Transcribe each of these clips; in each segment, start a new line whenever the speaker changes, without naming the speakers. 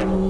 Thank.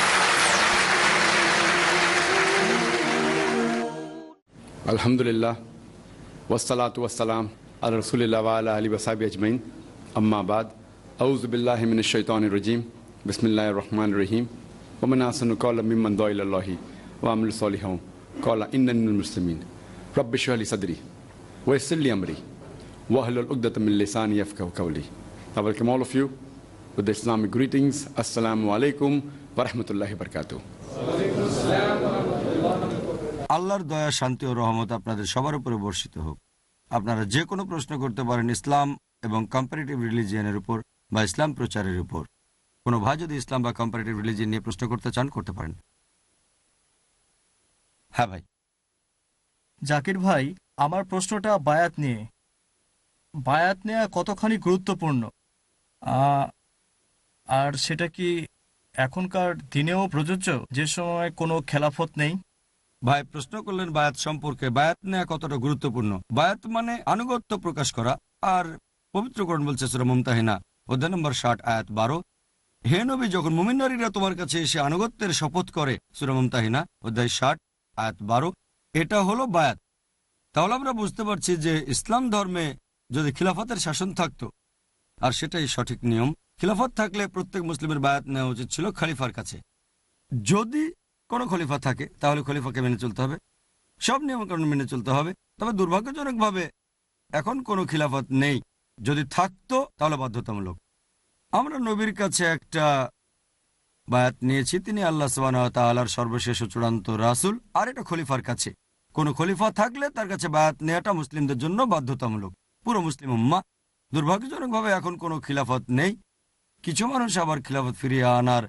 Alhamdulillah. والصلاة والسلام على رسول الله وعلى آله وصحبه أجمعين أما بعد أعوذ بالله من الشيطان الرجيم بسم الله الرحمن الرحيم ومن أحسن قولا ممن دعا إلى الله وعمل صالحا قال من المسلمين رب اشرح لي صدري ويسر لي أمري واحلل عقدة من لساني يفقهوا قولي I welcome all of you with the Islamic greetings. Assalamu alaikum wa rahmatullahi wa barakatuh.
আল্লাহর দয়া, শান্তি ও রহমত আপনাদের সবার উপরে বর্ষিত হোক। আপনারা যে কোনো প্রশ্ন করতে পারেন ইসলাম এবং কম্পারেটিভ রিলিজিয়ানের উপর বা ইসলাম প্রচারের উপর। কোনো ভাই যদি ইসলাম বা কম্পারেটিভ রিলিজিয়ান নিয়ে প্রশ্ন করতে চান, করতে পারেন। হ্যাঁ ভাই।
জাকির ভাই, আমার প্রশ্নটা বায়াত নিয়ে। বায়াত নেওয়া কতখানি গুরুত্বপূর্ণ? আর সেটা কি এখনকার দিনেও প্রযোজ্য? যে সময় কোনো খেলাফত নেই?
ভাই, প্রশ্ন করলেন, বায়াত সম্পর্কে। বায়াত নেওয়া কতটা গুরুত্বপূর্ণ? বায়াত মানে আনুগত্য প্রকাশ করা আর পবিত্রকরণ বলছে সুরা মমতাহিনা, অধ্যায় নম্বর ষাট, আয়াত বারো। হে নবী, যখন মুমিন নারীরা তোমার কাছে এসে আনুগত্যের শপথ করে, সুরা মমতাহিনা, অধ্যায় ষাট, আয়াত বারো, এটা হলো বায়াত। তাহলে আমরা বুঝতে পারছি যে ইসলাম ধর্মে যদি খিলাফতের শাসন থাকতো, আর সেটাই সঠিক নিয়ম, খিলাফত থাকলে প্রত্যেক মুসলিমের বায়াত নেওয়া উচিত ছিল খালিফার কাছে। যদি কোনো খলিফা থাকে, তাহলে খলিফাকে মেনে চলতে হবে। সব নিয়মকানুন মেনে চলতে হবে। তবে দুর্ভাগ্যজনকভাবে এখন কোনো খিলাফত নেই। যদি থাকতো, তাহলে বাধ্যতামূলক। আমরা নবীর কাছে একটা বায়াত নিয়েছি। তিনি আল্লাহ তাআলার সর্বশেষ চূড়ান্ত রাসুল। আর এটা খলিফার কাছে। কোনো খলিফা থাকলে তার কাছে বায়াত নেওয়াটা মুসলিমদের জন্য বাধ্যতামূলক। পুরো মুসলিম উম্মা। দুর্ভাগ্যজনকভাবে এখন কোনো খিলাফত নেই। কিছু মানুষ আবার খিলাফত ফিরিয়ে আনার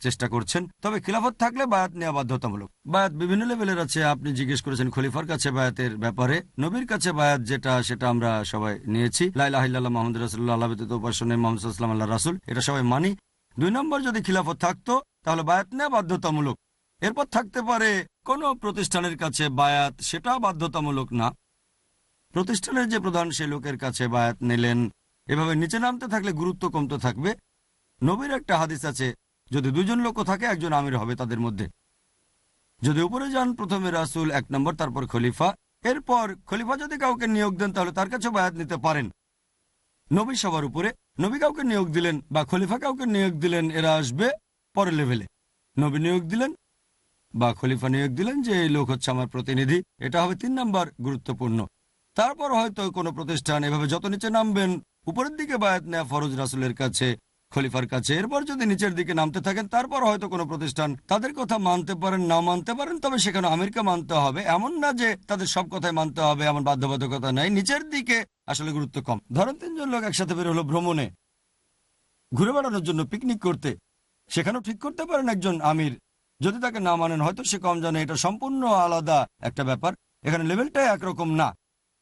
চেষ্টা করছেন। তবে খিলাফত থাকলে বায়াত নেওয়া বাধ্যতামূলক। বায়াত বিভিন্ন লেভেলের আছে, আপনি জিজ্ঞেস করেছেন খলিফার কাছে বায়াতের ব্যাপারে। নবীর কাছে বায়াত যেটা, সেটা আমরা সবাই নিয়েছি। লাইলাহ মোহাম্মদ রাসুল্লাহ আল্লাহ উপাসনে মোহাম্মদ সাল্লাম আল্লাহ রাসুল, এটা সবাই মানি। দুই নম্বর, যদি খিলাফত থাকতো, তাহলে বায়াত নেওয়া বাধ্যতামূলক। এরপর থাকতে পারে, কোনো প্রতিষ্ঠানের কাছে বায়াত সেটা বাধ্যতামূলক না। প্রতিষ্ঠানের যে প্রধান, সে লোকের কাছে বায়াত নিলেন। এভাবে নিচে নামতে থাকলে গুরুত্ব কমতে থাকবে। নবীর একটা হাদিস আছে যদি দুজন লোকও থাকে, একজন আমির হবে তাদের মধ্যে। যদি উপরে যান, প্রথমে রাসুল, এক নম্বর, তারপর খলিফা। এরপর খলিফা যদি কাউকে নিয়োগ দেন, তাহলে তার কাছে বায়াত নিতে পারেন। নবী সবার উপরে। নবী কাউকে নিয়োগ দিলেন বা খলিফা কাউকে নিয়োগ দিলেন, এরা আসবে পরের লেভেলে নবী নিয়োগ দিলেন বা খলিফা নিয়োগ দিলেন যে, এই লোক হচ্ছে আমার প্রতিনিধি। এটা হবে তিন নম্বর গুরুত্বপূর্ণ। তারপর হয়তো কোনো প্রতিষ্ঠান এভাবে যত নিচে নামবেন, উপরের দিকে বায়াত নেয়া ফরজ রাসুলের কাছে খলিফার কাছে। এরপর যদি নিচের দিকে নামতে থাকেন, তারপর হয়তো কোনো প্রতিষ্ঠান তাদের কথা মানতে পারেন, না মানতে পারেন, তবে সেখানে আমেরিকা মানতে হবে। এমন না যে তাদের সব কথাই মানতে হবে, এমন বাধ্যবাধকতা নাই। নিচের দিকে আসলে গুরুত্ব কম। ধরেন তিনজন লোক একসাথে বের হলো ভ্রমণে। ঘুরে বেড়ানোর জন্য পিকনিক করতে। সেখানেও ঠিক করতে পারেন একজন আমির। যদি তাকে না মানেন, হয়তো সে কম জানে। এটা সম্পূর্ণ আলাদা একটা ব্যাপার। এখানে লেভেলটাই একরকম না।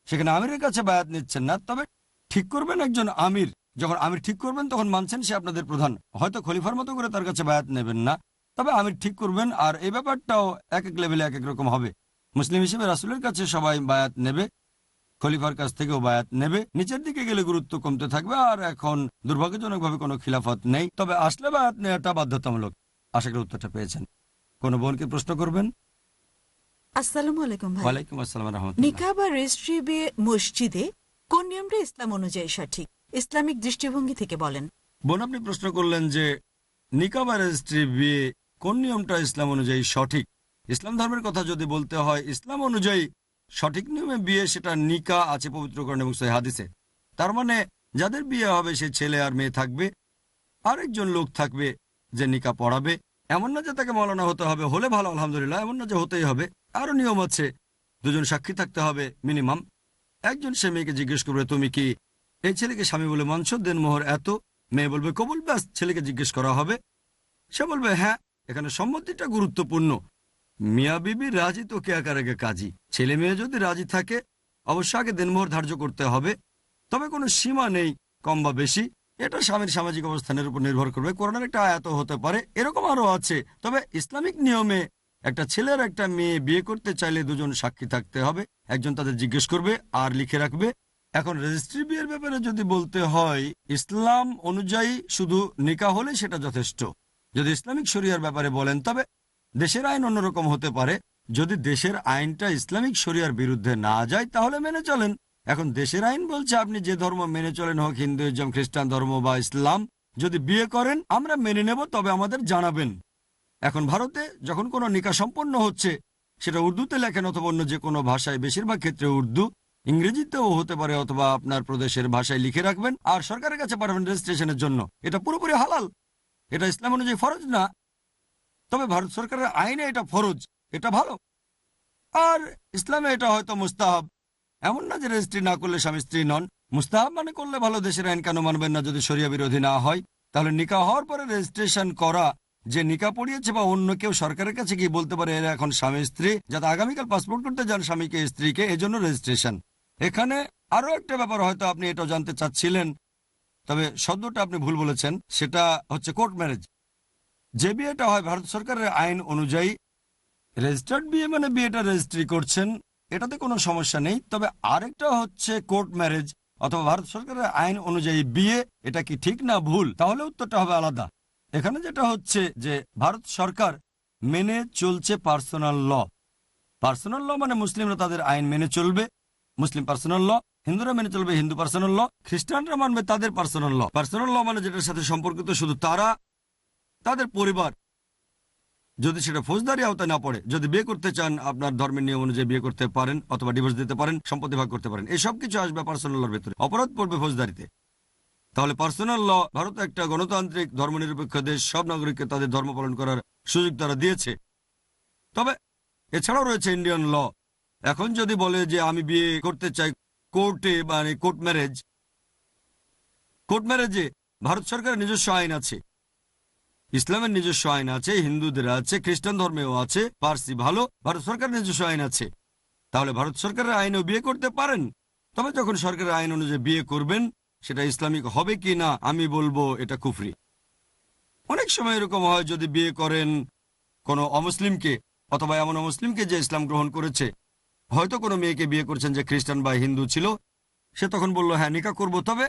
সেখানে আমিরের কাছে বায়াত নিচ্ছেন না। তবে ঠিক করবেন একজন আমির। যখন আমির ঠিক করবেন তখন মানছেন সে আপনাদের প্রধান। হয়তো খলিফার মতো করে তার কাছে বায়াত নেবেন না। তবে আমি ঠিক করবেন আর এই ব্যাপারটাও এক এক লেভেলে এক এক রকম হবে। মুসলিম হিসেবে রাসুলের কাছে সবাই বায়াত নেবে খলিফার কাছ থেকেও বায়াত নেবে। নিচের দিকে গেলে গুরুত্ব কমতে থাকবে আর এখন দুর্ভাগ্যজনকভাবে কোনো খিলাফত নেই। তবে আসলে বায়াত নেওয়াটা বাধ্যতামূলক। আশা করি উত্তরটা পেয়েছেন। কোনো বোনকে প্রশ্ন করবেন?
আসসালামু আলাইকুম
আসসালাম রহমতুল্লাহ।
নিকা বা রেজিস্ট্রি বিয়ে মসজিদে কোন নিয়মটা ইসলাম অনুযায়ী সঠিক? ইসলামিক দৃষ্টিভঙ্গি থেকে বলেন।
বোন, আপনি প্রশ্ন করলেন যে নিকা রেজিস্ট্রি বিয়ে কোন নিয়মটা ইসলাম অনুযায়ী সঠিক? ইসলাম ধর্মের কথা যদি বলতে হয়, ইসলাম অনুযায়ী সঠিক নিয়মে বিয়ে সেটা নিকা আছে পবিত্রকরণ এবং হাদিসে। তার মানে যাদের বিয়ে হবে, সে ছেলে আর মেয়ে থাকবে, আরেকজন লোক থাকবে যে নিকা পড়াবে। এমন না যে তাকে মলানা হতে হবে, হলে ভালো, আলহামদুলিল্লাহ, এমন না যে হতেই হবে। আরও নিয়ম আছে, দুজন সাক্ষী থাকতে হবে মিনিমাম। একজন সে মেয়েকে জিজ্ঞেস করবে, তুমি কি এই ছেলেকে স্বামী বলে মানছ, দেন মোহর এত। মেয়ে বলবে কবুল ব্যাস ছেলেকে জিজ্ঞেস করা হবে। সে বলবে হ্যাঁ এখানে সম্মতিটা গুরুত্বপূর্ণ। মিয়া বিবি রাজি তো কে আকার আগে কাজী? ছেলে মেয়ে যদি রাজি থাকে, অবশ্য আগে দেনমোহর ধার্য করতে হবে। তবে কোনো সীমা নেই, কম বা বেশি। এটা স্বামীর সামাজিক অবস্থানের উপর নির্ভর করবে। করোনার একটা আয়াত হতে পারে, এরকম আরও আছে। তবে ইসলামিক নিয়মে একটা ছেলের একটা মেয়ে বিয়ে করতে চাইলে দুজন সাক্ষী থাকতে হবে। একজন তাদের জিজ্ঞেস করবে, আর লিখে রাখবে এখন রেজিস্ট্রি বিয়ের ব্যাপারে যদি বলতে হয়, ইসলাম অনুযায়ী শুধু নিকা হলে সেটা যথেষ্ট। যদি ইসলামিক শরিয়ার ব্যাপারে বলেন, তবে দেশের আইন অন্যরকম হতে পারে। যদি দেশের আইনটা ইসলামিক শরিয়ার বিরুদ্ধে না যায়, তাহলে মেনে চলেন। এখন দেশের আইন বলছে, আপনি যে ধর্ম মেনে চলেন হোক, হিন্দুইজম, খ্রিস্টান ধর্ম বা ইসলাম, যদি বিয়ে করেন, আমরা মেনে নেব, তবে আমাদের জানাবেন। এখন ভারতে যখন কোনো নিকা সম্পন্ন হচ্ছে, সেটা উর্দুতে লেখেন অথবা অন্য যে কোনো ভাষায়, বেশিরভাগ ক্ষেত্রে উর্দু। ইংরেজিতেও হতে পারে অথবা আপনার প্রদেশের ভাষায় লিখে রাখবেন আর সরকারের কাছে পাঠাবেন রেজিস্ট্রেশনের জন্য। এটা পুরোপুরি হালাল। এটা ইসলাম অনুযায়ী ফরজ না। তবে ভারত সরকারের আইনে এটা ফরজ। এটা ভালো। আর ইসলামে এটা হয়তো মুস্তাহাব। এমন না যে রেজিস্ট্রি না করলে স্বামী স্ত্রী নন। মুস্তাহাব মানে করলে ভালো দেশের আইন কেন মানবেন না যদি শরিয়া বিরোধী না হয়? তাহলে নিকা হওয়ার পরে রেজিস্ট্রেশন করা, যে নিকা পড়িয়েছে বা অন্য কেউ সরকারের কাছে গিয়ে বলতে পারে এরা এখন স্বামী স্ত্রী, যাতে আগামীকাল পাসপোর্ট করতে যান স্বামীকে, স্ত্রীকে, এজন্য রেজিস্ট্রেশন। এখানে আরও একটা ব্যাপার হয়তো আপনি এটা জানতে চাচ্ছিলেন, তবে শব্দটা আপনি ভুল বলেছেন, সেটা হচ্ছে কোর্ট ম্যারেজ। যে বিয়েটা হয়, ভারত সরকারের আইন অনুযায়ী রেজিস্টার্ড বিয়ে মানে বিয়েটা রেজিস্ট্রি করছেন, এটাতে কোনো সমস্যা নেই, তবে আরেকটা হচ্ছে কোর্ট ম্যারেজ অথবা ভারত সরকারের আইন অনুযায়ী বিয়ে, এটা কি ঠিক না ভুল? তাহলে উত্তরটা হবে আলাদা। এখানে যেটা হচ্ছে যে ভারত সরকার মেনে চলছে পার্সোনাল ল। পার্সোনাল ল মানে মুসলিমরা তাদের আইন মেনে চলবে মুসলিম পার্সোনাল ল হিন্দুরা মেনে চলবে হিন্দু পার্সোনাল ল খ্রিস্টানরা মানবে তাদের পার্সোনাল ল পার্সোনাল ল মানে যেটার সাথে সম্পর্কিত শুধু তারা, তাদের পরিবার। যদি সেটা ফৌজদারি আওতায় না পড়ে, যদি বিয়ে করতে চান, আপনার ধর্মের নিয়ম অনুযায়ী বিয়ে করতে পারেন অথবা ডিভোর্স দিতে পারেন, সম্পত্তি ভাগ করতে পারেন, এসব কিছু আসবে পার্সোনাল লর ভেতরে। অপরাধ পড়বে ফৌজদারিতে। তাহলে পার্সোনাল ল ভারত একটা গণতান্ত্রিক, ধর্মনিরপেক্ষ দেশ, সব নাগরিককে তাদের ধর্ম পালন করার সুযোগ তারা দিয়েছে। তবে এছাড়াও রয়েছে ইন্ডিয়ান ল এখন যদি বলে যে আমি বিয়ে করতে চাই কোর্টে মানে কোর্ট ম্যারেজ, কোর্ট ম্যারেজে ভারত সরকারের নিজস্ব আইন আছে। ইসলামের নিজস্ব আইন আছে, হিন্দুদের আছে, খ্রিস্টান ধর্মেও আছে, পার্সি ভালো, ভারত সরকারের নিজস্ব আইন আছে। তাহলে ভারত সরকারের আইনেও বিয়ে করতে পারেন। তবে যখন সরকারের আইন অনুযায়ী বিয়ে করবেন, সেটা ইসলামিক হবে কি না, আমি বলব এটা কুফরি। অনেক সময় এরকম হয়, যদি বিয়ে করেন কোনো অমুসলিমকে, অথবা এমন অমুসলিমকে যে ইসলাম গ্রহণ করেছে হয়তো কোনো মেয়েকে বিয়ে করছেন যে খ্রিস্টান বা হিন্দু ছিল, সে তখন বলল হ্যাঁ নিকা করব। তবে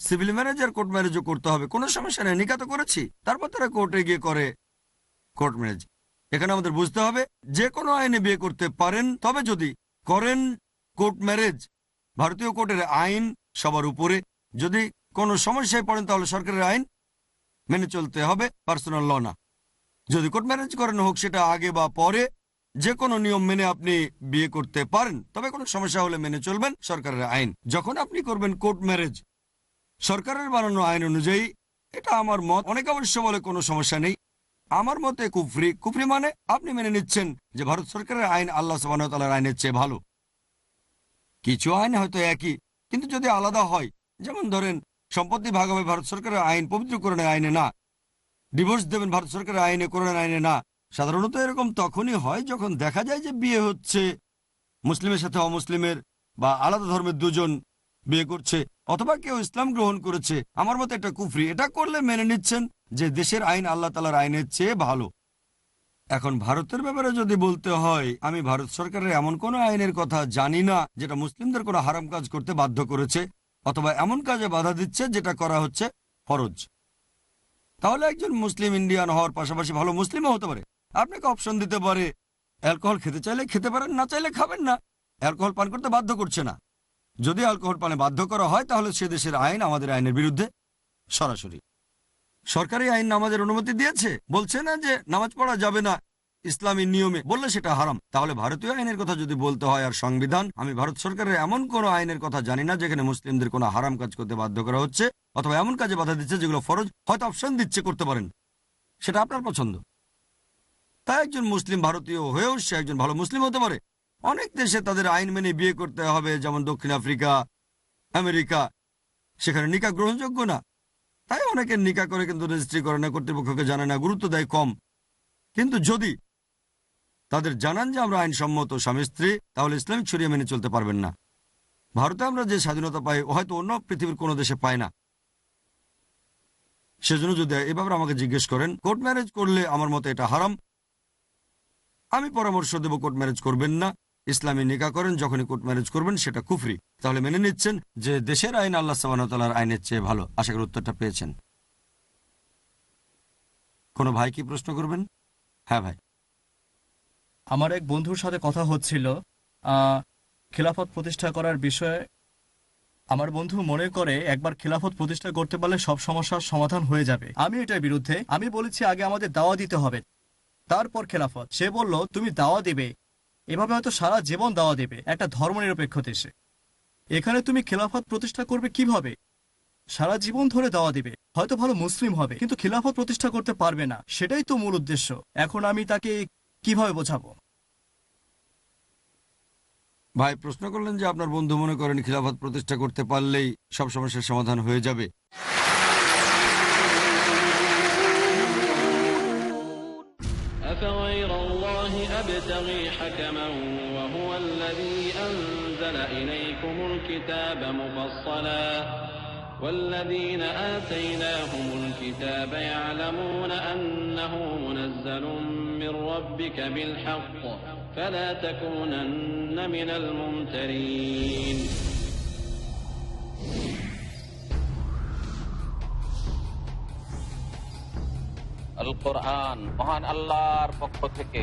সিভিল ম্যারেজ আর কোর্ট ম্যারেজও করতে হবে। কোনো সমস্যা নেই, নিকা তো করেছি। তারপর তারা কোর্টে গিয়ে করে কোর্ট ম্যারেজ এখানে আমাদের বুঝতে হবে, যে কোনো আইনে বিয়ে করতে পারেন, তবে যদি করেন কোর্ট ম্যারেজ, ভারতীয় কোর্টের আইন সবার উপরে। যদি কোনো সমস্যায় পড়েন, তাহলে সরকারের আইন মেনে চলতে হবে, পার্সোনাল ল না। যদি কোর্ট ম্যারেজ করেন হোক, সেটা আগে বা পরে যে কোনো নিয়ম মেনে আপনি বিয়ে করতে পারেন, তবে কোনো সমস্যা হলে মেনে চলবেন সরকারের আইন। যখন আপনি করবেন কোর্ট ম্যারেজ, সরকারের বানানো আইন অনুযায়ী, এটা আমার মত, অনেক অবশ্য বলে কোনো সমস্যা নেই। আমার মতে কুফরি কুফরি মানে আপনি মেনে নিচ্ছেন যে ভারত সরকারের আইন আল্লাহ সবানতালার আইনের চেয়ে ভালো। কিছু আইন হয়তো একই, কিন্তু যদি আলাদা হয়, যেমন ধরেন, সম্পত্তি ভাগ হবে ভারত সরকারের আইন, পবিত্রকরণের আইনে না। ডিভোর্স দেবেন ভারত সরকারের আইনে, করোনার আইনে না। সাধারণত এরকম তখনই হয় যখন দেখা যায় যে বিয়ে হচ্ছে, মুসলিমের সাথে অমুসলিমের বা আলাদা ধর্মের দুজন বিয়ে করছে, অথবা কেউ ইসলাম গ্রহণ করেছে, আমার মতে এটা কুফরি। এটা করলে মেনে নিচ্ছেন যে দেশের আইন আল্লাহ তালার আইনের চেয়ে ভালো। এখন ভারতের ব্যাপারে যদি বলতে হয়, আমি ভারত সরকারের এমন কোন আইনের কথা জানি না যেটা মুসলিমদের কোনো হারাম কাজ করতে বাধ্য করেছে, অথবা এমন কাজে বাধা দিচ্ছে যেটা করা হচ্ছে ফরজ। তাহলে একজন মুসলিম ইন্ডিয়ান হওয়ার পাশাপাশি ভালো মুসলিমও হতে পারে। আপনাকে অপশন দিতে পারে? অ্যালকোহল খেতে চাইলে খেতে পারেন, না চাইলে খাবেন না। অ্যালকোহল পান করতে বাধ্য করছে না। যদি অ্যালকোহল পানে বাধ্য করা হয়, তাহলে সে দেশের আইন আমাদের আইনের বিরুদ্ধে সরাসরি। সরকারি আইন নামাজের অনুমতি দিয়েছে। বলছে না যে নামাজ পড়া যাবে না। ইসলামী নিয়মে বললে সেটা হারাম। তাহলে ভারতীয় আইনের কথা যদি বলতে হয় আর সংবিধান, আমি ভারত সরকারের এমন কোন আইনের কথা জানি না যেখানে মুসলিমদের কোনো হারাম কাজ করতে বাধ্য করা হচ্ছে, অথবা এমন কাজে বাধা দিচ্ছে যেগুলো ফরজ, হয়তো অপশন দিচ্ছে, করতে পারেন। সেটা আপনার পছন্দ। একজন মুসলিম ভারতীয় হয়েও সে একজন ভালো মুসলিম হতে পারে। অনেক দেশে তাদের আইন মেনে বিয়ে করতে হবে, যেমন দক্ষিণ আফ্রিকা, আমেরিকা, সেখানে নিকা গ্রহণযোগ্য না। তাই অনেকে নিকা করে কিন্তু রেজিস্ট্রি করে না, কর্তৃপক্ষকে জানে না, গুরুত্ব দেয় কম। কিন্তু যদি তাদের জানান যে আমরা আইনসম্মত স্বামী স্ত্রী, তাহলে ইসলামিক ছড়িয়ে মেনে চলতে পারবেন না। ভারতে আমরা যে স্বাধীনতা পাই, হয়তো অন্য পৃথিবীর কোনো দেশে পায় না। সেজন্য যদি এ ব্যাপারে আমাকে জিজ্ঞেস করেন, কোর্ট ম্যারেজ করলে আমার মতে এটা হারাম আমি পরামর্শ দেব কোর্ট ম্যারেজ করবেন না। ইসলামী নিকা করেন, যখনই কোর্ট ম্যারেজ করবেন, সেটা কুফরি। তাহলে মেনে নিচ্ছেন যে দেশের আইন আল্লাহ সাবানতালার আইনের চেয়ে ভালো। আশা করি উত্তরটা পেয়েছেন। কোনো ভাই কি প্রশ্ন করবেন? হ্যাঁ ভাই।
আমার এক বন্ধুর সাথে কথা হচ্ছিল। খিলাফত প্রতিষ্ঠা করার বিষয়ে আমার বন্ধু মনে করে একবার খিলাফত প্রতিষ্ঠা করতে পারলে সব সমস্যার সমাধান হয়ে যাবে। আমি এটার বিরুদ্ধে, আমি বলেছি আগে আমাদের দাওয়া দিতে হবে। তারপর খেলাফত। সে বলল, তুমি দাওয়া দেবে। এভাবে হয়তো সারা জীবন দাওয়া দেবে। একটা ধর্মনিরপেক্ষ দেশে। এখানে তুমি খেলাফত প্রতিষ্ঠা করবে কীভাবে? সারা জীবন ধরে দাওয়া দিবে। হয়তো ভালো মুসলিম হবে, কিন্তু খিলাফত প্রতিষ্ঠা করতে পারবে না। সেটাই তো মূল উদ্দেশ্য। এখন আমি তাকে কীভাবে বোঝাবো?
ভাই, প্রশ্ন করলেন যে আপনার বন্ধু মনে করেন খিলাফত প্রতিষ্ঠা করতে পারলেই সব সমস্যার সমাধান হয়ে যাবে।
أبتغي حكما وهو الذي أنزل إليكم الكتاب مفصلا. والذين آتيناهم الكتاب يعلمون أنه منزل من ربك بالحق فلا تكونن من الممترين.
আল কোরআন মহান আল্লাহর পক্ষ থেকে।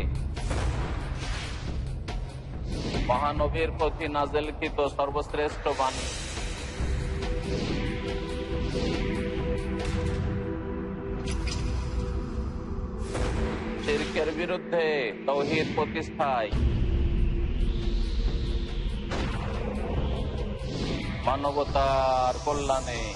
মহানবীর প্রতি নাজেলকৃত সর্বশ্রেষ্ঠ বাণী। প্রতিষ্ঠায়। মানবতার কল্যাণে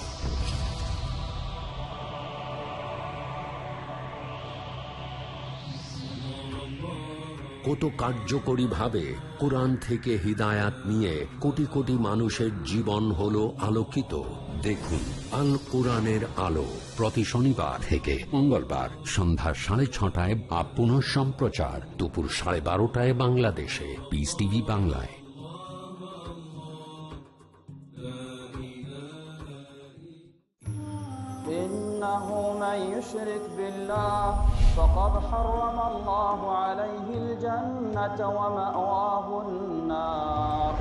কত কার্যকরীভাবে কোরআন থেকে হিদায়াত নিয়ে কোটি কোটি মানুষের জীবন হলো আলোকিত দেখুন আল কোরআনের আলো প্রতি শনিবার থেকে মঙ্গলবার সন্ধ্যা সাড়ে ছটায় বা পুনঃ সম্প্রচার দুপুর সাড়ে বারোটায় বাংলাদেশে পিস টিভি বাংলায়
إنه من يشرك بالله فقد حرم الله عليه الجنة ومأواه النار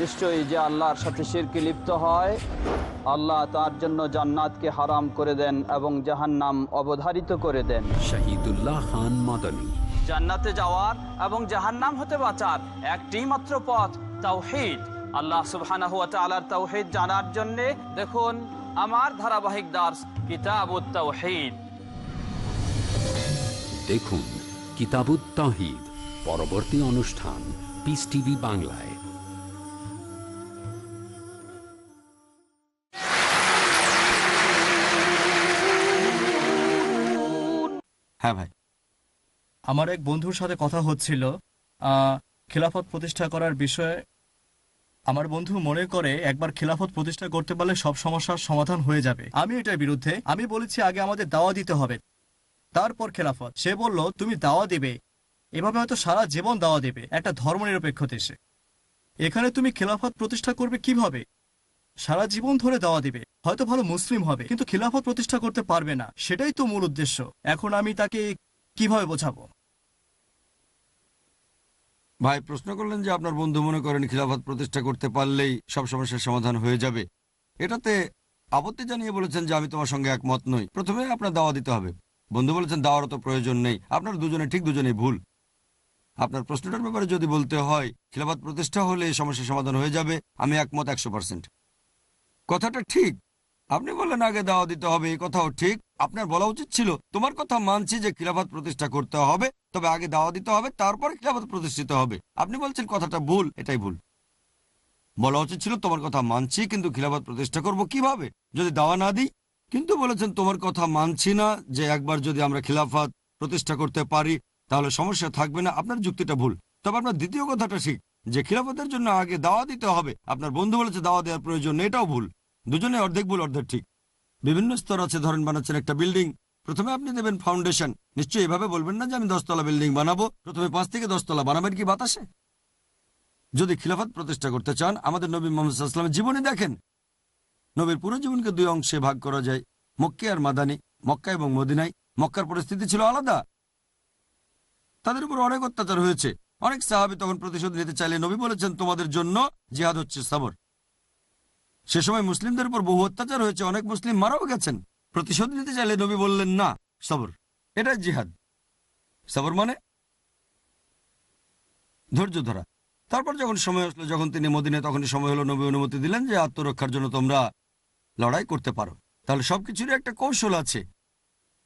নিশ্চয়ই যে আল্লাহর সাথে শিরকে লিপ্ত হয় আল্লাহ তার জন্য জান্নাতকে হারাম করে দেন এবং জাহান্নাম অবধারিত করে দেন
শহীদুল্লাহ খান মাদানী
জান্নাতে যাওয়ার এবং জাহান্নাম হতে বাঁচার একটি মাত্র পথ তাওহীদ আল্লাহ সুবহানাহু ওয়া তাআলার তাওহীদ জানার জন্য দেখুন আমার ধারাবাহিক দাস কিতাবুত তাওহীদ
দেখুন কিতাবুত তাহিদ পরবর্তী অনুষ্ঠান পিস টিভি বাংলায়।
হ্যাঁ ভাই।
আমার এক বন্ধুর সাথে কথা হচ্ছিল আহ, খিলাফত প্রতিষ্ঠা করার বিষয়ে। আমার বন্ধু মনে করে একবার খিলাফত প্রতিষ্ঠা করতে পারলে সব সমস্যার সমাধান হয়ে যাবে। আমি এটার বিরুদ্ধে আমি বলেছি আগে আমাদের দাওয়া দিতে হবে। তারপর খেলাফত। সে বলল, তুমি দাওয়া দেবে। এভাবে হয়তো সারা জীবন দাওয়া দেবে, একটা ধর্মনিরপেক্ষ দেশে এখানে তুমি খেলাফত প্রতিষ্ঠা করবে কীভাবে? সারা জীবন ধরে দাওয়া দিবে। হয়তো ভালো মুসলিম হবে, কিন্তু খিলাফত প্রতিষ্ঠা করতে পারবে না। সেটাই তো মূল উদ্দেশ্য। এখন আমি তাকে কীভাবে বোঝাবো?
ভাই, প্রশ্ন করলেন যে আপনার বন্ধু মনে করেন খিলাফত প্রতিষ্ঠা করতে পারলেই সব সমস্যার সমাধান হয়ে যাবে। এটাতে আপত্তি জানিয়ে বলেছেন যে আমি তোমার সঙ্গে একমত নই। প্রথমে আপনার দাওয়া দিতে হবে। বন্ধু বলেছেন, দাওয়ারও তো প্রয়োজন নেই। আপনার দুজনে ঠিক দুজনেই ভুল। আপনার প্রশ্নটার ব্যাপারে যদি বলতে হয়, খিলাফত প্রতিষ্ঠা হলে এই সমস্যার সমাধান হয়ে যাবে। আমি একমত একশো পার্সেন্ট। কথাটা ঠিক। আপনি বললেন, আগে দাওয়া দিতে হবে। এই কথাও ঠিক। আপনার বলা উচিত ছিল, তোমার কথা মানছি যে খিলাফত প্রতিষ্ঠা করতে হবে, তবে আগে দাওয়া দিতে হবে, তারপর খিলাফত প্রতিষ্ঠিত হবে। আপনি বলছেন, কথাটা ভুল, এটাই ভুল। বলা উচিত ছিল, তোমার কথা মানছি, কিন্তু খিলাফত প্রতিষ্ঠা করব কীভাবে? যদি দাওয়া না দিই কিন্তু বলেছেন, তোমার কথা মানছি না যে একবার যদি আমরা খিলাফত প্রতিষ্ঠা করতে পারি, তাহলে সমস্যা থাকবে না। আপনার যুক্তিটা ভুল। তবে আপনার দ্বিতীয় কথাটা ঠিক, যে খিলাফতের জন্য আগে দাওয়া দিতে হবে। আপনার বন্ধু বলেছে দাওয়া দেওয়ার প্রয়োজন এটাও ভুল। দুজনে অর্ধেক ভুল, অর্ধেক ঠিক। বিভিন্ন স্তর আছে, ধরেন বানাচ্ছেন একটা বিল্ডিং। প্রথমে আপনি দেবেন ফাউন্ডেশন। নিশ্চয়ই এভাবে বলবেন না যে, আমি দশতলা বিল্ডিং বানাবো। প্রথমে পাঁচ থেকে দশতলা বানাবেন কি বাতাসে? যদি খিলাফত প্রতিষ্ঠা করতে চান, আমাদের নবী মোহাম্মদ জীবনী দেখেন। নবীর পুরো জীবনকে দুই অংশে ভাগ করা যায়। মক্কে আর মাদানি, মক্কা এবং মদিনায় মক্কার পরিস্থিতি ছিল আলাদা। তাদের উপর অনেক অত্যাচার হয়েছে। অনেক সাহাবি তখন প্রতিশোধ নিতে চাইলে নবী বলেছেন, তোমাদের জন্য জিহাদ হচ্ছে সাবর। সে সময় মুসলিমদের উপর বহু অত্যাচার হয়েছে। অনেক মুসলিম মারাও গেছেন। প্রতিশোধ নিতে চাইলে নবী বললেন, না, সবর। এটাই জিহাদ। সবর মানে? ধৈর্য ধরা। তারপর যখন সময় আসলো, যখন তিনি মদিনে তখনই সময় হলো নবী অনুমতি দিলেন যে আত্মরক্ষার জন্য তোমরা লড়াই করতে পারো। তাহলে সবকিছুরই একটা কৌশল আছে।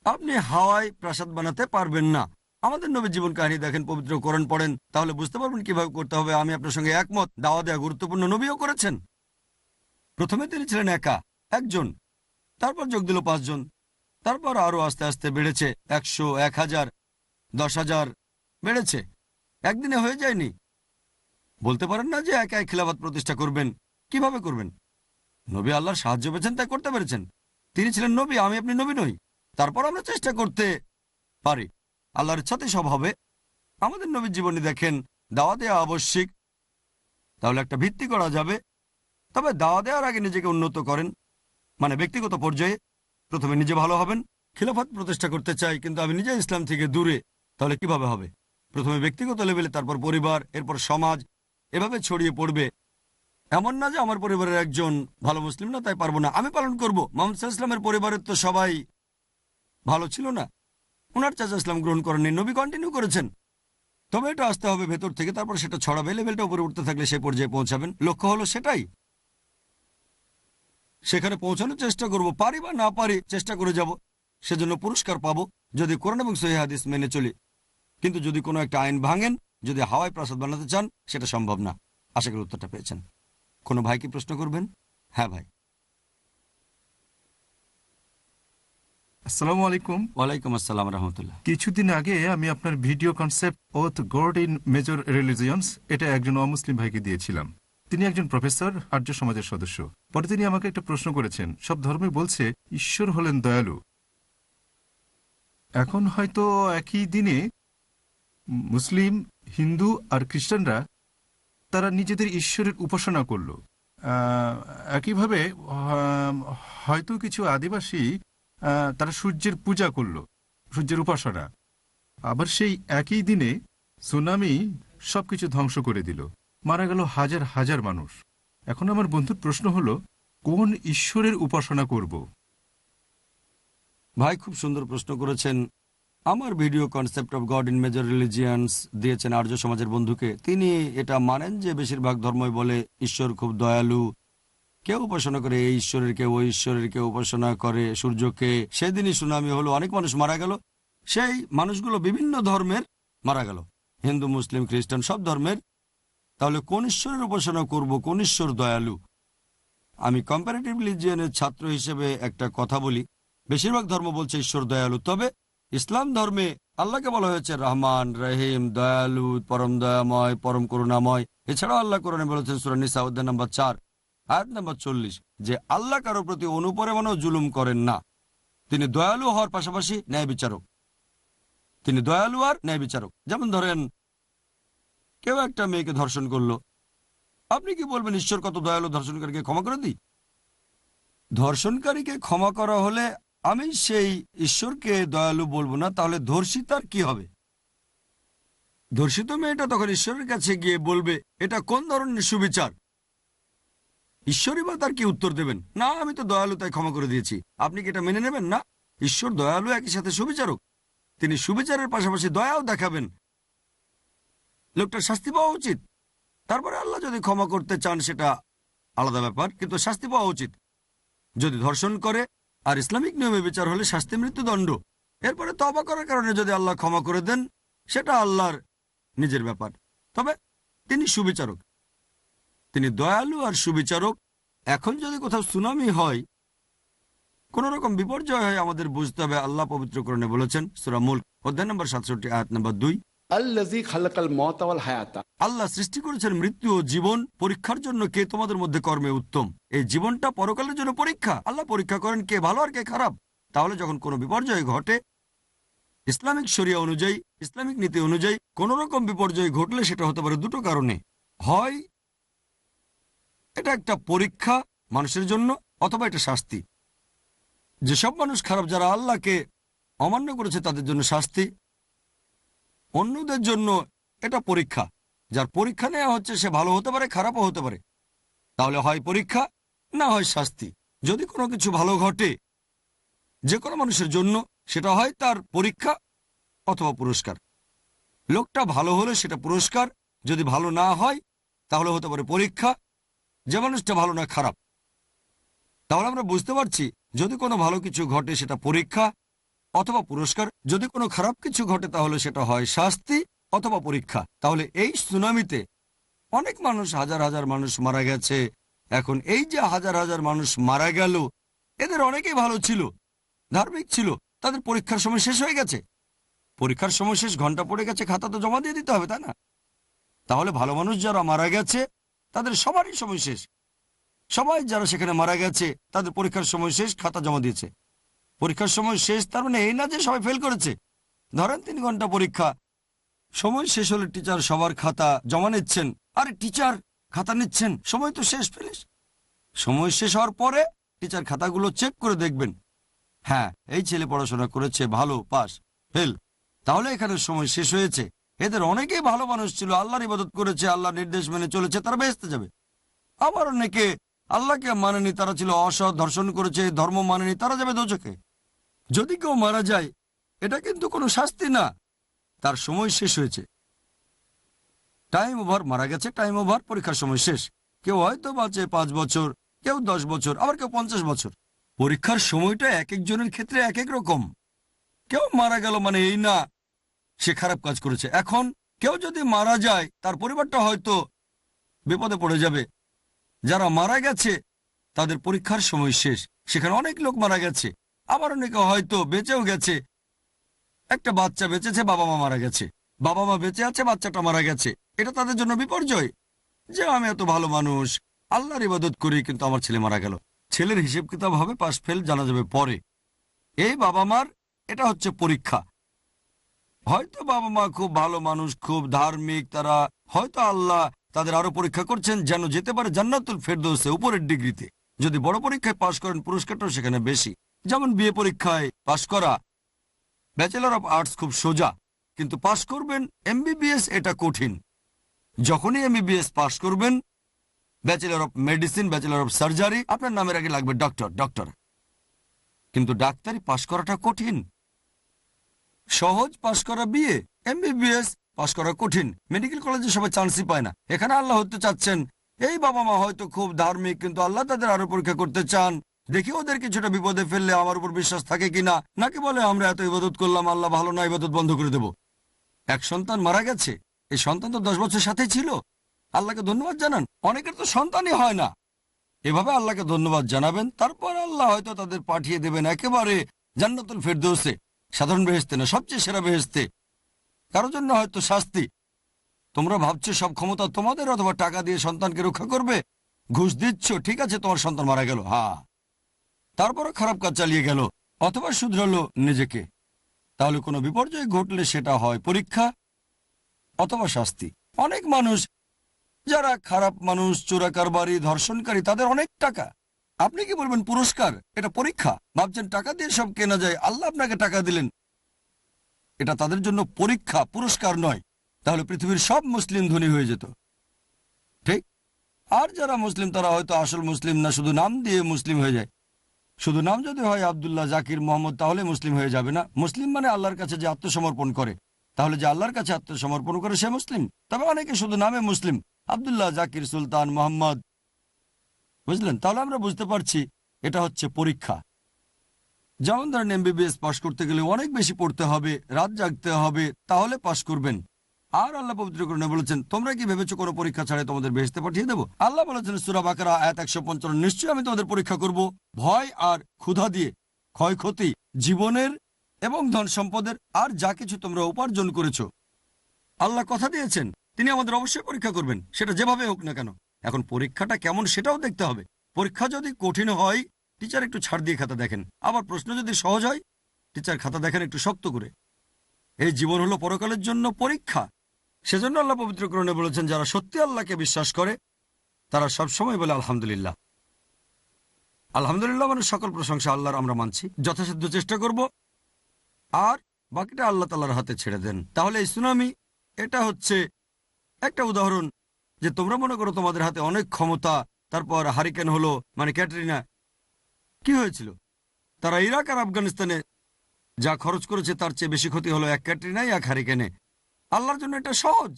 আপনি হাওয়ায় প্রাসাদ বানাতে পারবেন না। আমাদের নবী জীবন কাহিনী দেখেন, পবিত্র কোরআন পড়েন, তাহলে বুঝতে পারবেন কীভাবে করতে হবে। আমি আপনার সঙ্গে একমত, দাওয়া দেওয়া গুরুত্বপূর্ণ নবীও করেছেন। প্রথমে তিনি ছিলেন একা, একজন। তারপর যোগ দিল পাঁচজন। তারপর আরও আস্তে আস্তে বেড়েছে, একশো, এক হাজার, দশ হাজার বেড়েছে। একদিনে হয়ে যায়নি। বলতে পারেন না যে একাই খিলাফত প্রতিষ্ঠা করবেন। কীভাবে করবেন? নবী আল্লাহর সাহায্য পেয়েছেন, তাই করতে পেরেছেন। তিনি ছিলেন নবী, আমি আপনি নবী নই। তারপর আমরা চেষ্টা করতে পারি। আল্লাহর ইচ্ছাতে সব হবে। আমাদের নবীর জীবনী দেখেন দাওয়া দেওয়া আবশ্যিক। তাহলে একটা ভিত্তি করা যাবে। তবে দাওয়া দেওয়ার আগে নিজেকে উন্নত করেন। মানে ব্যক্তিগত পর্যায়ে প্রথমে নিজে ভালো হবেন, খিলাফত প্রতিষ্ঠা করতে চাই, কিন্তু আমি নিজে ইসলাম থেকে দূরে, তাহলে কীভাবে হবে? প্রথমে ব্যক্তিগত লেভেলে তারপর পরিবার, এরপর সমাজ, এভাবে ছড়িয়ে পড়বে। এমন না যে আমার পরিবারের একজন ভালো মুসলিম না, তাই পারব না। আমি পালন করব। মোহাম্মদ ইসলামের পরিবারের তো সবাই ভালো ছিল না। ওনার চাচা ইসলাম গ্রহণ করেননি, নবী কন্টিনিউ করেছেন। তবে এটা আসতে হবে ভেতর থেকে, তারপর সেটা ছড়াবে লেভেলটা উপরে উঠতে থাকলে সেই পর্যায়ে পৌঁছাবেন। লক্ষ্য হলো সেটাই। সেখানে পৌঁছানোর চেষ্টা করব। পারি বা না পারি, চেষ্টা করে যাব। সেজন্য পুরস্কার পাবো, যদি কোরআন এবং সহি হাদিস মেনে চলি। কিন্তু যদি কোনো একটা আইন ভাঙেন, যদি হাওয়ায় প্রাসাদ বানাতে চান, সেটা সম্ভব না। আশা করি উত্তরটা পেয়েছেন। কোনো ভাই কি প্রশ্ন করবেন? হ্যাঁ ভাই।
আসসালামু আলাইকুম।
ওয়ালাইকুম আসসালাম রহমতুল্লাহ।
কিছুদিন আগে আমি আপনার video concept oath god in major religions এটা একজন অমুসলিম ভাইকে দিয়েছিলাম। তিনি একজন প্রফেসর আর্য সমাজের সদস্য। পরে তিনি আমাকে একটা প্রশ্ন করেছেন। সব ধর্মই বলছে ঈশ্বর হলেন দয়ালু। এখন হয়তো একই দিনে মুসলিম হিন্দু আর খ্রিস্টানরা তারা নিজেদের ঈশ্বরের উপাসনা করল। একইভাবে হয়তো কিছু আদিবাসী তারা সূর্যের পূজা করল, সূর্যের উপাসনা। আবার সেই একই দিনে সুনামি সবকিছু ধ্বংস করে দিল। মারা গেল হাজার হাজার মানুষ। এখন আমার বন্ধুর প্রশ্ন হলো, কোন ঈশ্বরের উপাসনা করব?
ভাই, খুব সুন্দর প্রশ্ন করেছেন। আমার video concept of god in major religions দিয়েছেন আর্য সমাজের বন্ধুকে। তিনি এটা মানেন যে বেশিরভাগ ধর্মই বলে ঈশ্বর খুব দয়ালু। কেউ উপাসনা করে এই ঈশ্বরের কেউ ওই ঈশ্বরের, কেউ উপাসনা করে সূর্যকে। সেদিনই সুনামি হলো, অনেক মানুষ মারা গেল। সেই মানুষগুলো বিভিন্ন ধর্মের মারা গেল। হিন্দু, মুসলিম, খ্রিস্টান, সব ধর্মের। তাহলে কোন ঈশ্বরের উপাসনা করব, কোন ঈশ্বর দয়ালু? আমি কম্পারেটিভ রিলিজিয়নের ছাত্র হিসেবে একটা কথা বলি। বেশিরভাগ ধর্ম বলছে ঈশ্বর দয়ালু। তবে ইসলাম ধর্মে আল্লাহকে বলা হয়েছে, রহমান, রহিম, দয়ালু, পরম দয়াময়, পরম করুণাময়। এছাড়াও আল্লাহ কোরআনে বলেছেন সুরানিসা অধ্যায় নাম্বার চার, আয়াত নম্বর চল্লিশ, যে আল্লাহ কারও প্রতি অনুপরেমানও জুলুম করেন না। তিনি দয়ালু হওয়ার পাশাপাশি ন্যায় বিচারক। তিনি দয়ালু আর ন্যায় বিচারক। যেমন ধরেন, কেউ একটা মেয়েকে ধর্ষণ করল। আপনি কি বলবেন, ঈশ্বর, কত দয়ালু, ধর্ষণকারীকে ক্ষমা করে দিই? ধর্ষণকারীকে ক্ষমা করা হলে আমি সেই ঈশ্বরকে দয়ালু বলব না, তাহলে ধর্ষিতার কি হবে? ধর্ষিত মেয়েটা তখন ঈশ্বরের কাছে গিয়ে বলবে, এটা কোন ধরনের সুবিচার? ঈশ্বরই বা তার কি উত্তর দেবেন? না, আমি তো দয়ালু, তাই ক্ষমা করে দিয়েছি। আপনি কি এটা মেনে নেবেন না? ঈশ্বর দয়ালু, একই সাথে সুবিচারক। তিনি সুবিচারের পাশাপাশি দয়াও দেখাবেন। লোকটার শাস্তি পাওয়া উচিত। তারপরে আল্লাহ যদি ক্ষমা করতে চান, সেটা আলাদা ব্যাপার, কিন্তু শাস্তি পাওয়া উচিত। যদি ধর্ষণ করে আর ইসলামিক নিয়মে বিচার হলে শাস্তি মৃত্যুদণ্ড। এরপরে তবা করার কারণে যদি আল্লাহ ক্ষমা করে দেন, সেটা আল্লাহর নিজের ব্যাপার। তবে তিনি সুবিচারক। তিনি দয়ালু আর সুবিচারক। এখন যদি কোথাও সুনামি হয়, কোন রকম বিপর্যয় হয়, আমাদের বুঝতে হবে আল্লাহ পবিত্রকরণে বলেছেন, সুরা মুল্ক, অধ্যায় নম্বর সাতষট্টি, আয়াত নম্বর দুই। আল্লাহ সৃষ্টি করেছেন মৃত্যু ও জীবন পরীক্ষার জন্য কে তোমাদের মধ্যে কর্মে উত্তম? এই জীবনটা পরকালের জন্য পরীক্ষা। আল্লাহ পরীক্ষা করেন কে ভালো আর কে খারাপ। তাহলে যখন কোনো বিপর্যয় ঘটে, ইসলামিক শরিয়া অনুযায়ী, ইসলামিক নীতি অনুযায়ী কোন রকম বিপর্যয় ঘটলে সেটা হতে পারে দুটো কারণে। হয়, এটা একটা পরীক্ষা মানুষের জন্য অথবা এটা শাস্তি। যেসব মানুষ খারাপ, যারা আল্লাহকে অমান্য করেছে তাদের জন্য শাস্তি। অন্যদের জন্য এটা পরীক্ষা। যার পরীক্ষা নেওয়া হচ্ছে, সে ভালো হতে পারে, খারাপও হতে পারে। তাহলে হয় পরীক্ষা না হয় শাস্তি। যদি কোনো কিছু ভালো ঘটে যে কোনো মানুষের জন্য, সেটা হয় তার পরীক্ষা অথবা পুরস্কার। লোকটা ভালো হলে সেটা পুরস্কার, যদি ভালো না হয়, তাহলে হতে পারে পরীক্ষা। যে মানুষটা ভালো না, খারাপ। তাহলে আমরা বুঝতে পারছি, যদি কোনো ভালো কিছু ঘটে, সেটা পরীক্ষা অথবা পুরস্কার, যদি কোনো খারাপ কিছু ঘটে তাহলে সেটা হয় শাস্তি অথবা পরীক্ষা। তাহলে এই সুনামিতে অনেক মানুষ, হাজার হাজার মানুষ মারা গেছে। এখন এই যে হাজার হাজার মানুষ মারা গেল, এদের অনেকেই ভালো ছিল, ধার্মিক ছিল, তাদের পরীক্ষার সময় শেষ হয়ে গেছে। পরীক্ষার সময় শেষ, ঘণ্টা পড়ে গেছে, খাতা তো জমা দিয়ে দিতে হবে, তাই না? তাহলে ভালো মানুষ যারা মারা গেছে, তাদের সবারই সময় শেষ। সবাই যারা সেখানে মারা গেছে, তাদের পরীক্ষার সময় শেষ, খাতা জমা দিয়েছে। পরীক্ষার সময় শেষ, তার মানে এই না যে সবাই ফেল করেছে। ধরেন তিন ঘণ্টা পরীক্ষা, সময় শেষ হলে টিচার সবার খাতা জমা নিচ্ছেন। আরে টিচার খাতা নিচ্ছেন, সময় তো শেষ ফেলিস সময় শেষ হওয়ার পরে টিচার খাতাগুলো চেক করে দেখবেন। হ্যাঁ এই ছেলে পড়াশোনা করেছে, ভালো পাস ফেল তাহলে এখানে সময় শেষ হয়েছে। এদের অনেকেই ভালো মানুষ ছিল, আল্লাহর ইবাদত করেছে আল্লাহ নির্দেশ মেনে চলেছে, তারা বেসতে যাবে। আবার অনেকে আল্লাহকে মানেনি, তারা ছিল অসৎ, ধর্ষণ করেছে, ধর্ম মানেনি, তারা যাবে দোচকে যদি কেউ মারা যায়, এটা কিন্তু কোনো শাস্তি না। তার সময় শেষ হয়েছে। টাইম ওভার মারা গেছে টাইম ওভার পরীক্ষার সময় শেষ। কেউ হয়তো বাঁচে পাঁচ বছর, কেউ দশ বছর, আবার কেউ পঞ্চাশ বছর। পরীক্ষার সময়টা এক একজনের ক্ষেত্রে এক এক রকম। কেউ মারা গেল মানে এই না, সে খারাপ কাজ করেছে। এখন কেউ যদি মারা যায়, তার পরিবারটা হয়তো বিপদে পড়ে যাবে। যারা মারা গেছে, তাদের পরীক্ষার সময় শেষ। সেখানে অনেক লোক মারা গেছে। আবার অনেকে হয়তো বেঁচেও গেছে। একটা বাচ্চা বেঁচেছে বাবা মা মারা গেছে। বাবা মা বেঁচে আছে, বাচ্চাটা মারা গেছে। এটা তাদের জন্য বিপর্যয়। যে আমি এত ভালো মানুষ, আল্লাহর ইবাদত করি, কিন্তু আমার ছেলে মারা গেল। ছেলের হিসেব কিতাব হবে, পাশ ফেল, জানা যাবে পরে। এই বাবা মার এটা হচ্ছে পরীক্ষা। হয়তো বাবা মা খুব ভালো মানুষ, খুব ধার্মিক, তারা হয়তো আল্লাহ তাদের আরও পরীক্ষা করছেন, যেন যেতে পারে জান্নাতুল ফেরদৌসে, উপরের ডিগ্রিতে। যদি বড় পরীক্ষায় পাশ করেন, পুরস্কারটাও সেখানে বেশি। যেমন বিয়ে পরীক্ষায় পাশ করা। ব্যাচেলর অফ আর্টস খুব সোজা, কিন্তু পাশ করবেন এমবিবিএস এটা কঠিন। যখনই এমবিবিএস পাশ করবেন bachelor of medicine bachelor of surgery আপনার নামের আগে লাগবে ডক্টর ডক্টর কিন্তু ডাক্তারি পাশ করাটা কঠিন। সহজ পাশ করা বিয়ে এমবিবিএস পাশ করা কঠিন। মেডিকেল কলেজে সবাই চান্সই পায় না। এখানে আল্লাহ হতে চাচ্ছেন, এই বাবা মা হয়তো খুব ধার্মিক, কিন্তু আল্লাহ তাদের আরও পরীক্ষা করতে চান। দেখি ওদের কিছুটা বিপদে ফেললে আমার উপর বিশ্বাস থাকে কিনা? নাকি বলে, আমরা এত ইবাদত করলাম, আল্লাহ ভালো না, ইবাদত বন্ধ করে দেব। এক সন্তান মারা গেছে। এই সন্তান তো দশ বছর সাথে ছিল। আল্লাহকে ধন্যবাদ জানান। অনেকের তো সন্তানই হয় না। এভাবে আল্লাহকে ধন্যবাদ জানাবেন, তারপর আল্লাহ হয়তো তাদের পাঠিয়ে দেবেন একেবারে জান্নাতুল ফেরদৌসে। সাধারণ বেহেস্তে না, সবচেয়ে সেরা বেহেস্তে কারোর জন্য হয়তো শাস্তি। তোমরা ভাবছ সব ক্ষমতা তোমাদের, অথবা টাকা দিয়ে সন্তানকে রক্ষা করবে? ঘুষ দিচ্ছ, ঠিক আছে, তোমার সন্তান মারা গেল। হা। তারপরও খারাপ কাজ চালিয়ে গেল, অথবা শুধরালো নিজেকে। তাহলে কোনো বিপর্যয় ঘটলে সেটা হয় পরীক্ষা অথবা শাস্তি। অনেক মানুষ, যারা খারাপ মানুষ, চোরাকারবারি, ধর্ষণকারী, তাদের অনেক টাকা। আপনি কি বলবেন পুরস্কার? এটা পরীক্ষা। ভাবছেন টাকা দিয়ে সব কেনা যায়, আল্লাহ আপনাকে টাকা দিলেন। এটা তাদের জন্য পরীক্ষা, পুরস্কার নয়। তাহলে পৃথিবীর সব মুসলিম ধনী হয়ে যেত। ঠিক? আর যারা মুসলিম, তারা হয়তো আসল মুসলিম না, শুধু নাম দিয়ে মুসলিম হয়ে যায়। শুধু নাম যদি হয় আবদুল্লাহ জাকির মোহাম্মদ, তাহলে মুসলিম হয়ে যাবে না। মুসলিম মানে আল্লাহর কাছে যে আত্মসমর্পণ করে। তাহলে যে আল্লাহর কাছে আত্মসমর্পণ করে, সে মুসলিম। তবে অনেকে শুধু নামে মুসলিম। আবদুল্লাহ জাকির সুলতান মোহাম্মদ। বুঝলেন? তাহলে আমরা বুঝতে পারছি এটা হচ্ছে পরীক্ষা। যেমন ধরেন এমবিবিএস পাশ করতে গেলে অনেক বেশি পড়তে হবে, রাত জাগতে হবে, তাহলে পাশ করবেন। আর আল্লাহ পবিত্রকরণে বলেছেন, তোমরা কি ভেবেছো কোনো পরীক্ষা ছাড়াই তোমাদের বেহেস্তে পাঠিয়ে দেবো? আল্লাহ বলেছেন, সুরা বাকারা, আয়াত একশো পঞ্চান্ন, নিশ্চয়ই আমি তোমাদের পরীক্ষা করব। ভয় আর ক্ষুধা দিয়ে, ক্ষয়ক্ষতি, জীবনের এবং ধন সম্পদের আর যা কিছু তোমরা উপার্জন করেছ। আল্লাহ কথা দিয়েছেন, তিনি আমাদের অবশ্যই পরীক্ষা করবেন, সেটা যেভাবে হোক না কেন। এখন পরীক্ষাটা কেমন সেটাও দেখতে হবে। পরীক্ষা যদি কঠিন হয়, টিচার একটু ছাড় দিয়ে খাতা দেখেন। আবার প্রশ্ন যদি সহজ হয়, টিচার খাতা দেখেন একটু শক্ত করে। এই জীবন হলো পরকালের জন্য পরীক্ষা। সেজন্য আল্লাহ পবিত্র পবিত্রকরণে বলেছেন, যারা সত্যি আল্লাহকে বিশ্বাস করে, তারা সব সময় বলে, আলহামদুলিল্লাহ। আলহামদুলিল্লাহ মানে সকল প্রশংসা আল্লাহর, আমরা মানছি। যথাসাধ্য চেষ্টা করব, আর বাকিটা আল্লাহ তাল্লাহর হাতে ছেড়ে দেন। তাহলে এই সুনামি, এটা হচ্ছে একটা উদাহরণ যে তোমরা মনে করো তোমাদের হাতে অনেক ক্ষমতা, তারপর হারিকেন হলো মানে ক্যাটরিনা। কি হয়েছিল? তারা ইরাক আর আফগানিস্তানে যা খরচ করেছে তার চেয়ে বেশি ক্ষতি হলো এক ক্যাটরিনাই, এক হারিকেনে। আল্লাহর জন্য এটা সহজ।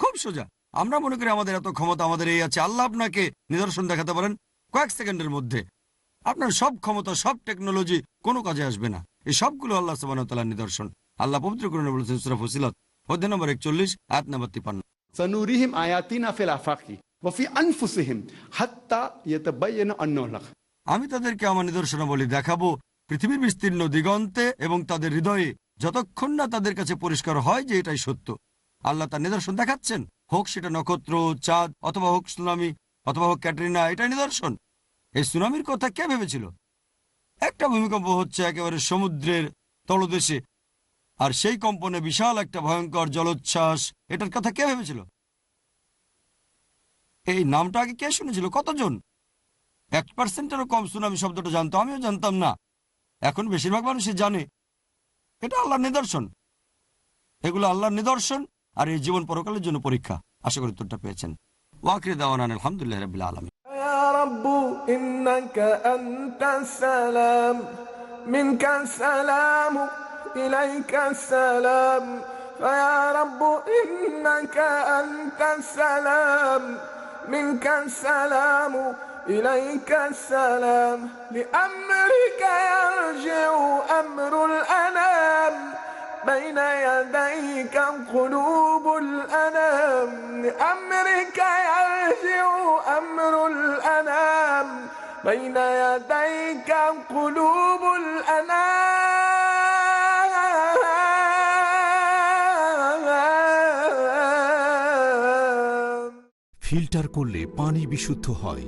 খুব সোজা। আমরা মনে করি আমাদের এত ক্ষমতা আমাদের এই আছে। আল্লাহ আপনাকে নিদর্শন দেখাতে পারেন কয়েক সেকেন্ডের মধ্যে। আপনার সব ক্ষমতা সব টেকনোলজি কোনো কাজে আসবে না। এই সবগুলো আল্লাহ সাবানতালার নিদর্শন। আল্লাহ পবিত্র করণে বলেছেন সুরফ হসিলত অধ্যায় নম্বর একচল্লিশ আট নম্বর তিপান্ন
সানুরিহিম আয়াতিনা ফিল আফাকি ওয়াফি আনফুসিহিম হাত্তা ইয়াতাবায়ানা আন্নাহুল
আমি তাদেরকে আমার নিদর্শনাবলী দেখাবো পৃথিবীর বিস্তীর্ণ দিগন্তে এবং তাদের হৃদয়ে যতক্ষণ না তাদের কাছে পরিষ্কার হয় যে এটাই সত্য, আল্লাহ তার নিদর্শন দেখাচ্ছেন। হোক সেটা নক্ষত্র, চাঁদ, অথবা হোক সুনামি, অথবা হোক ক্যাটরিনা, এটাই নিদর্শন। এই সুনামির কথা কে ভেবেছিল? একটা ভূমিকম্প হচ্ছে একেবারে সমুদ্রের তলদেশে, আর সেই কম্পনে বিশাল একটা ভয়ঙ্কর জলোচ্ছ্বাস, এটার কথা কে ভেবেছিল? এই নামটা আগে কে শুনেছিল? কতজন? এক পার্সেন্টেরও কম সুনামি শব্দটা জানতো, আমিও জানতাম না। এখন বেশিরভাগ মানুষই জানে। এটা আল্লাহর নিদর্শন এগুলো আল্লাহর নিদর্শন আর এই জীবন পরকালের জন্য পরীক্ষা আশা করি উত্তরটা পেয়েছেন ওয়াকরি দাওয়ান আলহামদুলিল্লাহ রবিল্লা আলমী
يا رب إنك أنت السلام منك السلام إليك السلام فيا رب إنك أنت السلام منك السلام إليك السلام لأمرك يرجع أمر الأنام بين يديك قلوب الأنام لأمرك يرجع أمر الأنام بين يديك قلوب الأنام
ফিল্টার করলে পানি বিশুদ্ধ হয়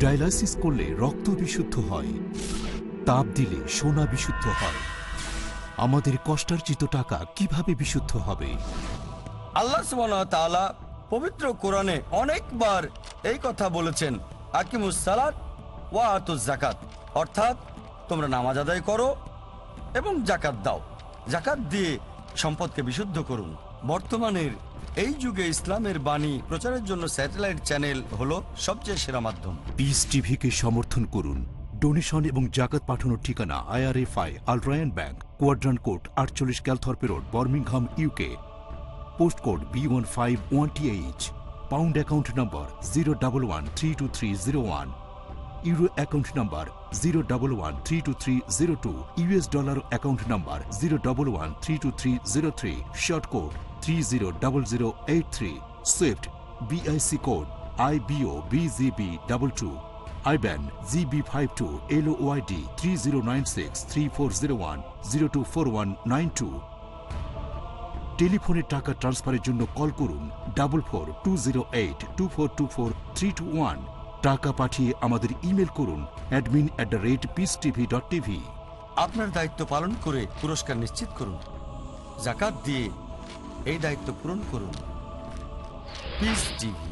ডায়ালাসিস করলে রক্ত বিশুদ্ধ হয়, তাপ দিলে সোনা বিশুদ্ধ হয়। আমাদের কষ্টার্জিত টাকা কীভাবে বিশুদ্ধ হবে?
আল্লাহ পবিত্র কোরআনে অনেকবার এই কথা বলেছেন ওয়া জাকাত অর্থাৎ তোমরা নামাজ আদায় করো এবং জাকাত দাও। জাকাত দিয়ে সম্পদকে বিশুদ্ধ করুন। বর্তমানের এই যুগে ইসলামের বাণী প্রচারের জন্য স্যাটেলাইট চ্যানেল হলো সবচেয়ে সেরা মাধ্যম।
পিস টিভিকে সমর্থন করুন। ডোনেশন এবং জাকাত পাঠানোর ঠিকানা IRFI Al Rayan bank quadrant code আটচল্লিশ Calthorpe road Birmingham UK post code B one five one T H pound account number zero double one three two three zero one euro account number zero double one three two three zero two US dollar account number zero double one three two three zero three short code three zero double zero eight three swift BIC code I BO BGB double two IBAN GB five two LOID three zero nine six three four zero one zero two four one nine two টেলিফোনে টাকা ট্রান্সফারের জন্য call করুন double four two zero eight two four two four three two one টাকা পাঠিয়ে আমাদের email করুন admin at the rate peace TV dot TV
আপনার দায়িত্ব পালন করে পুরস্কার নিশ্চিত করুন। জাকাত দিয়ে এই দায়িত্ব পূরণ করুন। Piece TV